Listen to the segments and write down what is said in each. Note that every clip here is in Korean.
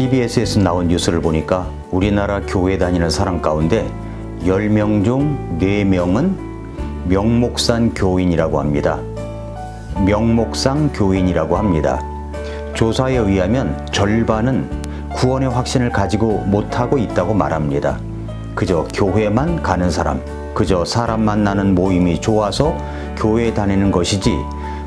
CBS에서 나온 뉴스를 보니까 우리나라 교회 다니는 사람 가운데 10명 중 4명은 명목산 교인이라고 합니다. 명목상 교인이라고 합니다. 조사에 의하면 절반은 구원의 확신을 가지고 못하고 있다고 말합니다. 그저 교회만 가는 사람, 그저 사람 만나는 모임이 좋아서 교회에 다니는 것이지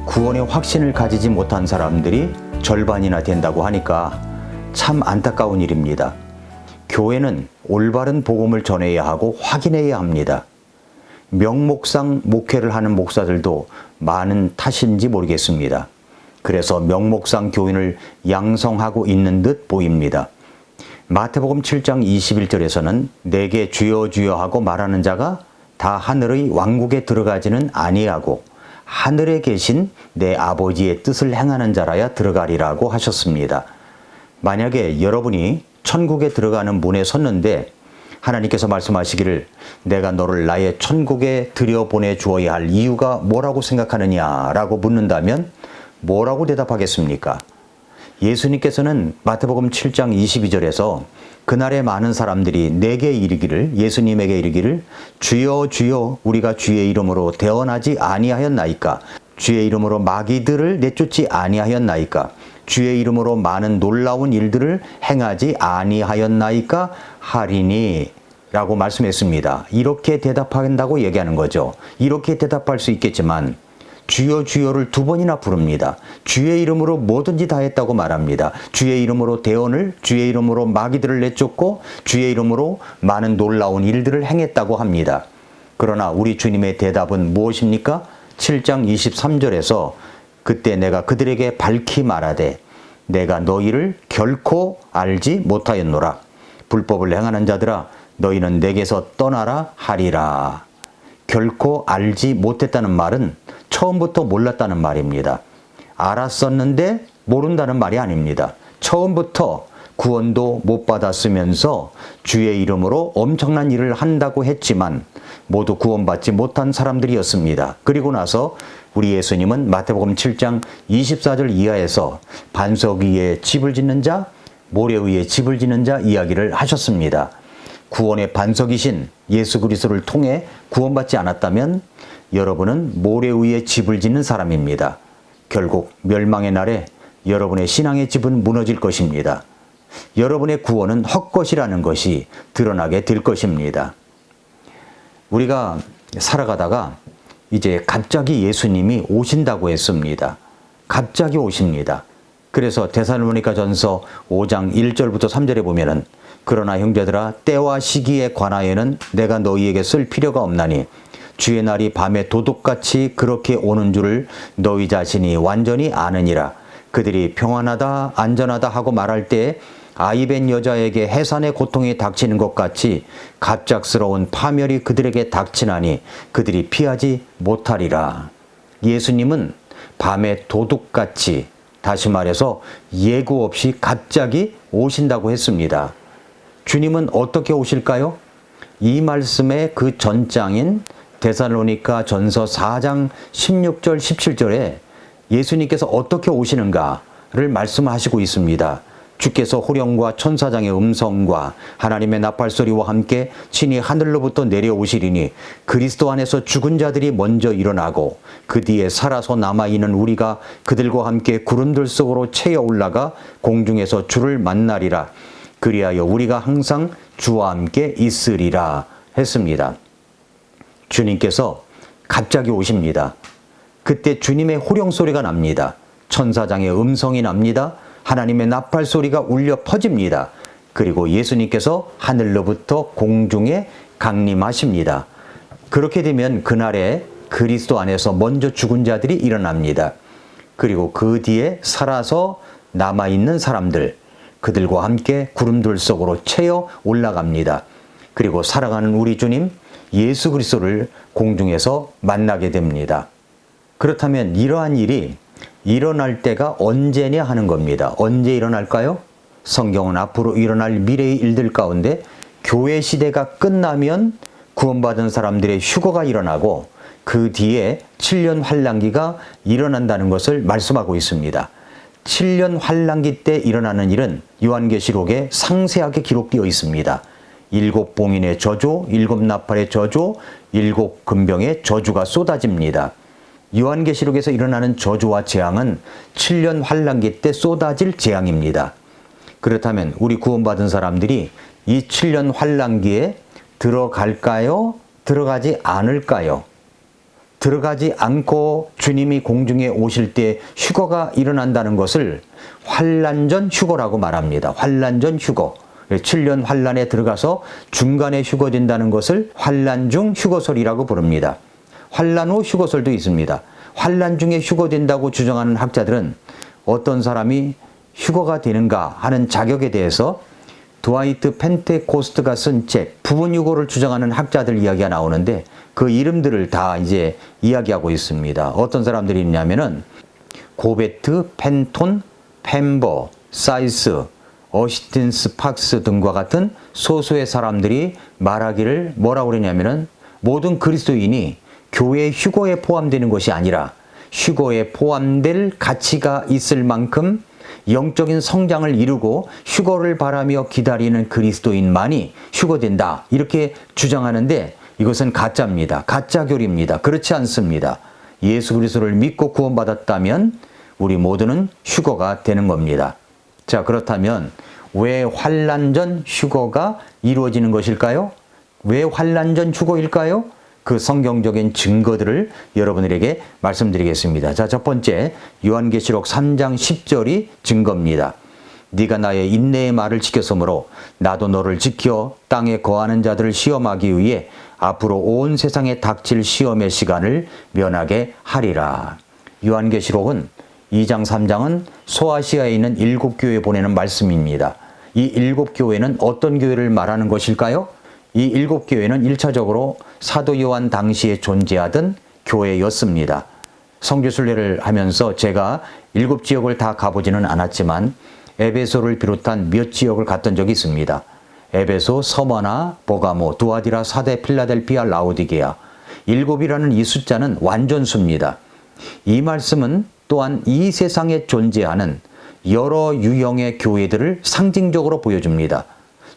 구원의 확신을 가지지 못한 사람들이 절반이나 된다고 하니까 참 안타까운 일입니다. 교회는 올바른 복음을 전해야 하고 확인해야 합니다. 명목상 목회를 하는 목사들도 많은 탓인지 모르겠습니다. 그래서 명목상 교인을 양성하고 있는 듯 보입니다. 마태복음 7장 21절에서는 내게 주여 주여 하고 말하는 자가 다 하늘의 왕국에 들어가지는 아니하고 하늘에 계신 내 아버지의 뜻을 행하는 자라야 들어가리라고 하셨습니다. 만약에 여러분이 천국에 들어가는 문에 섰는데 하나님께서 말씀하시기를 내가 너를 나의 천국에 들여보내 주어야 할 이유가 뭐라고 생각하느냐 라고 묻는다면 뭐라고 대답하겠습니까? 예수님께서는 마태복음 7장 22절에서 그날에 많은 사람들이 내게 이르기를 예수님에게 이르기를 주여 주여 우리가 주의 이름으로 대언하지 아니하였나이까 주의 이름으로 마귀들을 내쫓지 아니하였나이까 주의 이름으로 많은 놀라운 일들을 행하지 아니하였나이까 하리니 라고 말씀했습니다. 이렇게 대답한다고 얘기하는 거죠. 이렇게 대답할 수 있겠지만 주여 주여를 두 번이나 부릅니다. 주의 이름으로 뭐든지 다 했다고 말합니다. 주의 이름으로 대언을 주의 이름으로 마귀들을 내쫓고 주의 이름으로 많은 놀라운 일들을 행했다고 합니다. 그러나 우리 주님의 대답은 무엇입니까? 7장 23절에서 그때 내가 그들에게 밝히 말하되 내가 너희를 결코 알지 못하였노라. 불법을 행하는 자들아 너희는 내게서 떠나라 하리라. 결코 알지 못했다는 말은 처음부터 몰랐다는 말입니다. 알았었는데 모른다는 말이 아닙니다. 처음부터 구원도 못 받았으면서 주의 이름으로 엄청난 일을 한다고 했지만 모두 구원받지 못한 사람들이었습니다. 그리고 나서 우리 예수님은 마태복음 7장 24절 이하에서 반석 위에 집을 짓는 자, 모래 위에 집을 짓는 자 이야기를 하셨습니다. 구원의 반석이신 예수 그리스도를 통해 구원받지 않았다면 여러분은 모래 위에 집을 짓는 사람입니다. 결국 멸망의 날에 여러분의 신앙의 집은 무너질 것입니다. 여러분의 구원은 헛것이라는 것이 드러나게 될 것입니다. 우리가 살아가다가 이제 갑자기 예수님이 오신다고 했습니다. 갑자기 오십니다. 그래서 데살로니가 전서 5장 1절부터 3절에 보면은 그러나 형제들아 때와 시기에 관하여는 내가 너희에게 쓸 필요가 없나니 주의 날이 밤에 도둑같이 그렇게 오는 줄을 너희 자신이 완전히 아느니라 그들이 평안하다 안전하다 하고 말할 때 아이벤 여자에게 해산의 고통이 닥치는 것 같이 갑작스러운 파멸이 그들에게 닥치나니 그들이 피하지 못하리라. 예수님은 밤에 도둑같이 다시 말해서 예고 없이 갑자기 오신다고 했습니다. 주님은 어떻게 오실까요? 이 말씀의 그 전장인 데살로니가 전서 4장 16절 17절에 예수님께서 어떻게 오시는가를 말씀하시고 있습니다. 주께서 호령과 천사장의 음성과 하나님의 나팔 소리와 함께 친히 하늘로부터 내려오시리니 그리스도 안에서 죽은 자들이 먼저 일어나고 그 뒤에 살아서 남아 있는 우리가 그들과 함께 구름들 속으로 채어 올라가 공중에서 주를 만나리라. 그리하여 우리가 항상 주와 함께 있으리라 했습니다. 주님께서 갑자기 오십니다. 그때 주님의 호령 소리가 납니다. 천사장의 음성이 납니다. 하나님의 나팔 소리가 울려 퍼집니다. 그리고 예수님께서 하늘로부터 공중에 강림하십니다. 그렇게 되면 그날에 그리스도 안에서 먼저 죽은 자들이 일어납니다. 그리고 그 뒤에 살아서 남아있는 사람들, 그들과 함께 구름들 속으로 채어 올라갑니다. 그리고 살아가는 우리 주님 예수 그리스도를 공중에서 만나게 됩니다. 그렇다면 이러한 일이 일어날 때가 언제냐 하는 겁니다. 언제 일어날까요? 성경은 앞으로 일어날 미래의 일들 가운데 교회 시대가 끝나면 구원받은 사람들의 휴거가 일어나고 그 뒤에 7년 환란기가 일어난다는 것을 말씀하고 있습니다. 7년 환란기 때 일어나는 일은 요한계시록에 상세하게 기록되어 있습니다. 일곱 봉인의 저주, 일곱 나팔의 저주, 일곱 금병의 저주가 쏟아집니다. 요한계시록에서 일어나는 저주와 재앙은 7년 환란기 때 쏟아질 재앙입니다. 그렇다면 우리 구원받은 사람들이 이 7년 환란기에 들어갈까요? 들어가지 않을까요? 들어가지 않고 주님이 공중에 오실 때 휴거가 일어난다는 것을 환란전 휴거라고 말합니다. 환란전 휴거. 7년 환란에 들어가서 중간에 휴거된다는 것을 환란 중 휴거설이라고 부릅니다. 환란 후 휴거설도 있습니다. 환란 중에 휴거된다고 주장하는 학자들은 어떤 사람이 휴거가 되는가 하는 자격에 대해서 드와이트 펜테코스트가 쓴 책 부분 유고를 주장하는 학자들 이야기가 나오는데 그 이름들을 다 이제 이야기하고 있습니다. 어떤 사람들이 있냐면은 고베트, 펜톤, 펜버, 사이스, 어시틴스 팍스 등과 같은 소수의 사람들이 말하기를 뭐라고 그러냐면은 모든 그리스도인이 교회 휴거에 포함되는 것이 아니라 휴거에 포함될 가치가 있을 만큼 영적인 성장을 이루고 휴거를 바라며 기다리는 그리스도인만이 휴거된다. 이렇게 주장하는데 이것은 가짜입니다. 가짜 교리입니다. 그렇지 않습니다. 예수 그리스도를 믿고 구원받았다면 우리 모두는 휴거가 되는 겁니다. 자, 그렇다면 왜 환란 전 휴거가 이루어지는 것일까요? 왜 환란 전 휴거일까요? 그 성경적인 증거들을 여러분들에게 말씀드리겠습니다. 자, 첫 번째 요한계시록 3장 10절이 증거입니다. 네가 나의 인내의 말을 지켰으므로 나도 너를 지켜 땅에 거하는 자들을 시험하기 위해 앞으로 온 세상에 닥칠 시험의 시간을 면하게 하리라. 요한계시록은 2장 3장은 소아시아에 있는 일곱 교회에 보내는 말씀입니다. 이 일곱 교회는 어떤 교회를 말하는 것일까요? 이 일곱 교회는 1차적으로 사도 요한 당시에 존재하던 교회였습니다. 성교순례를 하면서 제가 일곱 지역을 다 가보지는 않았지만 에베소를 비롯한 몇 지역을 갔던 적이 있습니다. 에베소, 서머나, 보가모, 두아디라, 사대, 필라델피아, 라우디게아. 일곱이라는 이 숫자는 완전수입니다. 이 말씀은 또한 이 세상에 존재하는 여러 유형의 교회들을 상징적으로 보여줍니다.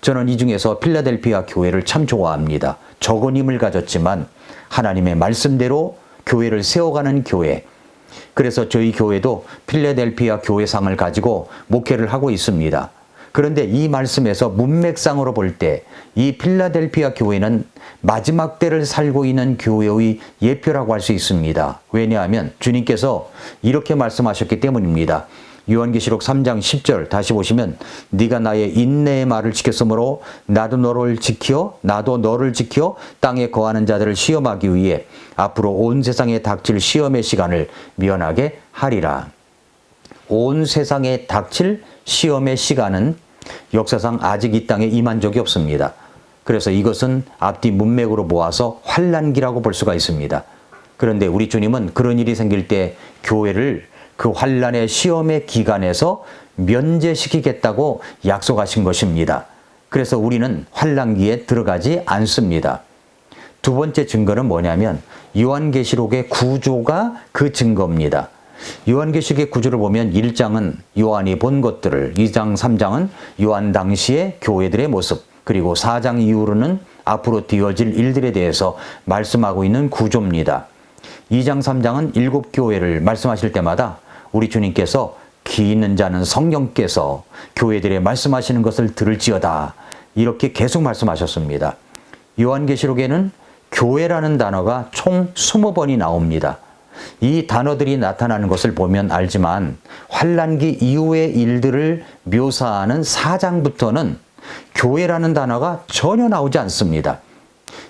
저는 이 중에서 필라델피아 교회를 참 좋아합니다. 적은 힘을 가졌지만 하나님의 말씀대로 교회를 세워가는 교회. 그래서 저희 교회도 필라델피아 교회상을 가지고 목회를 하고 있습니다. 그런데 이 말씀에서 문맥상으로 볼 때 이 필라델피아 교회는 마지막 때를 살고 있는 교회의 예표라고 할 수 있습니다. 왜냐하면 주님께서 이렇게 말씀하셨기 때문입니다. 요한계시록 3장 10절 다시 보시면 네가 나의 인내의 말을 지켰으므로 나도 너를 지켜 나도 너를 지켜 땅에 거하는 자들을 시험하기 위해 앞으로 온 세상에 닥칠 시험의 시간을 면하게 하리라. 온 세상에 닥칠 시험의 시간은 역사상 아직 이 땅에 임한 적이 없습니다. 그래서 이것은 앞뒤 문맥으로 모아서 환란기라고 볼 수가 있습니다. 그런데 우리 주님은 그런 일이 생길 때 교회를 그 환란의 시험의 기간에서 면제시키겠다고 약속하신 것입니다. 그래서 우리는 환란기에 들어가지 않습니다. 두 번째 증거는 뭐냐면 요한계시록의 구조가 그 증거입니다. 요한계시록의 구조를 보면 1장은 요한이 본 것들을, 2장, 3장은 요한 당시의 교회들의 모습, 그리고 4장 이후로는 앞으로 되어질 일들에 대해서 말씀하고 있는 구조입니다. 2장, 3장은 일곱 교회를 말씀하실 때마다 우리 주님께서 기 있는 자는 성령께서 교회들의 말씀하시는 것을 들을지어다. 이렇게 계속 말씀하셨습니다. 요한계시록에는 교회라는 단어가 총 20번이 나옵니다. 이 단어들이 나타나는 것을 보면 알지만 환란기 이후의 일들을 묘사하는 4장부터는 교회라는 단어가 전혀 나오지 않습니다.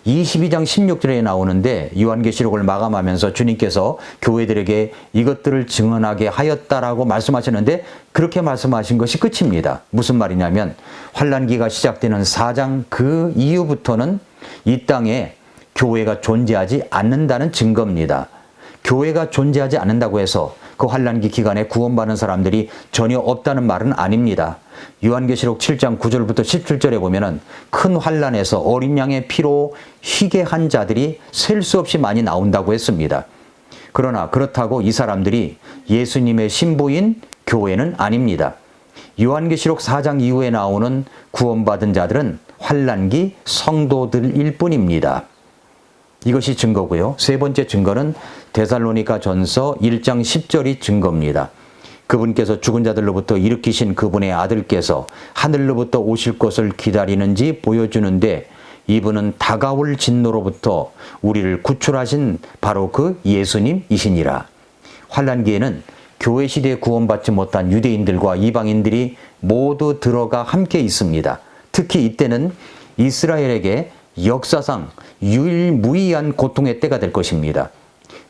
22장 16절에 나오는데 요한계시록을 마감하면서 주님께서 교회들에게 이것들을 증언하게 하였다라고 말씀하셨는데 그렇게 말씀하신 것이 끝입니다. 무슨 말이냐면 환란기가 시작되는 4장 그 이후부터는 이 땅에 교회가 존재하지 않는다는 증거입니다. 교회가 존재하지 않는다고 해서 그 환란기 기간에 구원받는 사람들이 전혀 없다는 말은 아닙니다. 요한계시록 7장 9절부터 17절에 보면은 큰 환란에서 어린 양의 피로 희게 한 자들이 셀 수 없이 많이 나온다고 했습니다. 그러나 그렇다고 이 사람들이 예수님의 신부인 교회는 아닙니다. 요한계시록 4장 이후에 나오는 구원받은 자들은 환란기 성도들일 뿐입니다. 이것이 증거고요. 세 번째 증거는 데살로니가 전서 1장 10절이 증거입니다. 그분께서 죽은 자들로부터 일으키신 그분의 아들께서 하늘로부터 오실 것을 기다리는지 보여주는데 이분은 다가올 진노로부터 우리를 구출하신 바로 그 예수님이시니라. 환란기에는 교회 시대에 구원받지 못한 유대인들과 이방인들이 모두 들어가 함께 있습니다. 특히 이때는 이스라엘에게 역사상 유일무이한 고통의 때가 될 것입니다.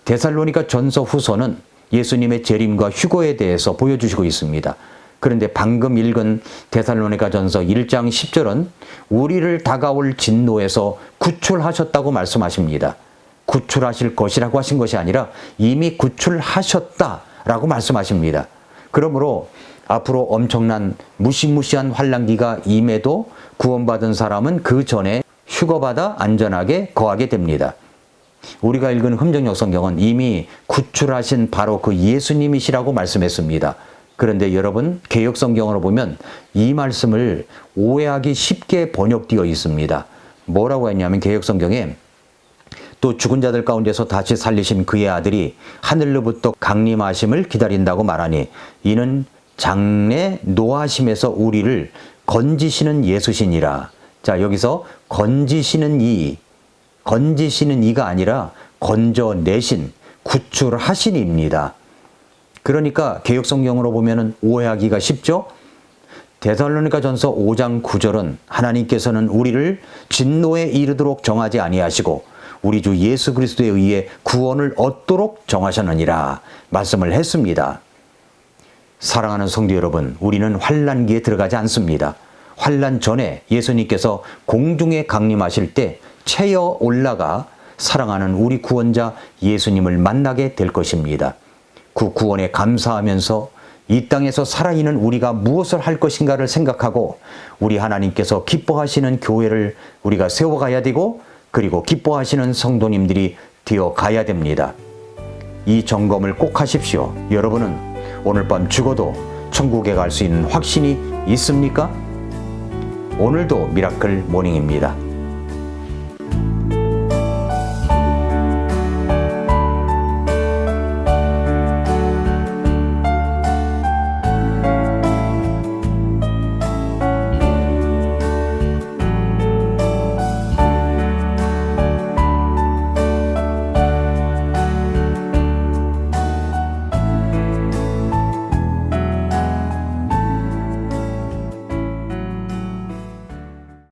데살로니가 전서 후서는 예수님의 재림과 휴거에 대해서 보여주시고 있습니다. 그런데 방금 읽은 데살로니가 전서 1장 10절은 우리를 다가올 진노에서 구출하셨다고 말씀하십니다. 구출하실 것이라고 하신 것이 아니라 이미 구출하셨다라고 말씀하십니다. 그러므로 앞으로 엄청난 무시무시한 환란기가 임해도 구원받은 사람은 그 전에 휴거받아 안전하게 거하게 됩니다. 우리가 읽은 흠정역 성경은 이미 구출하신 바로 그 예수님이시라고 말씀했습니다. 그런데 여러분 개혁 성경으로 보면 이 말씀을 오해하기 쉽게 번역되어 있습니다. 뭐라고 했냐면 개혁 성경에 또 죽은 자들 가운데서 다시 살리신 그의 아들이 하늘로부터 강림하심을 기다린다고 말하니 이는 장래 노하심에서 우리를 건지시는 예수시니라. 자, 여기서 건지시는 이, 건지시는 이가 아니라 건져내신, 구출하신입니다. 그러니까 개혁성경으로 보면 오해하기가 쉽죠? 데살로니가 전서 5장 9절은 하나님께서는 우리를 진노에 이르도록 정하지 아니하시고 우리 주 예수 그리스도에 의해 구원을 얻도록 정하셨느니라 말씀을 했습니다. 사랑하는 성도 여러분, 우리는 환란기에 들어가지 않습니다. 환란 전에 예수님께서 공중에 강림하실 때 채어 올라가 사랑하는 우리 구원자 예수님을 만나게 될 것입니다. 그 구원에 감사하면서 이 땅에서 살아있는 우리가 무엇을 할 것인가를 생각하고 우리 하나님께서 기뻐하시는 교회를 우리가 세워가야 되고 그리고 기뻐하시는 성도님들이 되어 가야 됩니다. 이 점검을 꼭 하십시오. 여러분은 오늘 밤 죽어도 천국에 갈 수 있는 확신이 있습니까? 오늘도 미라클 모닝입니다.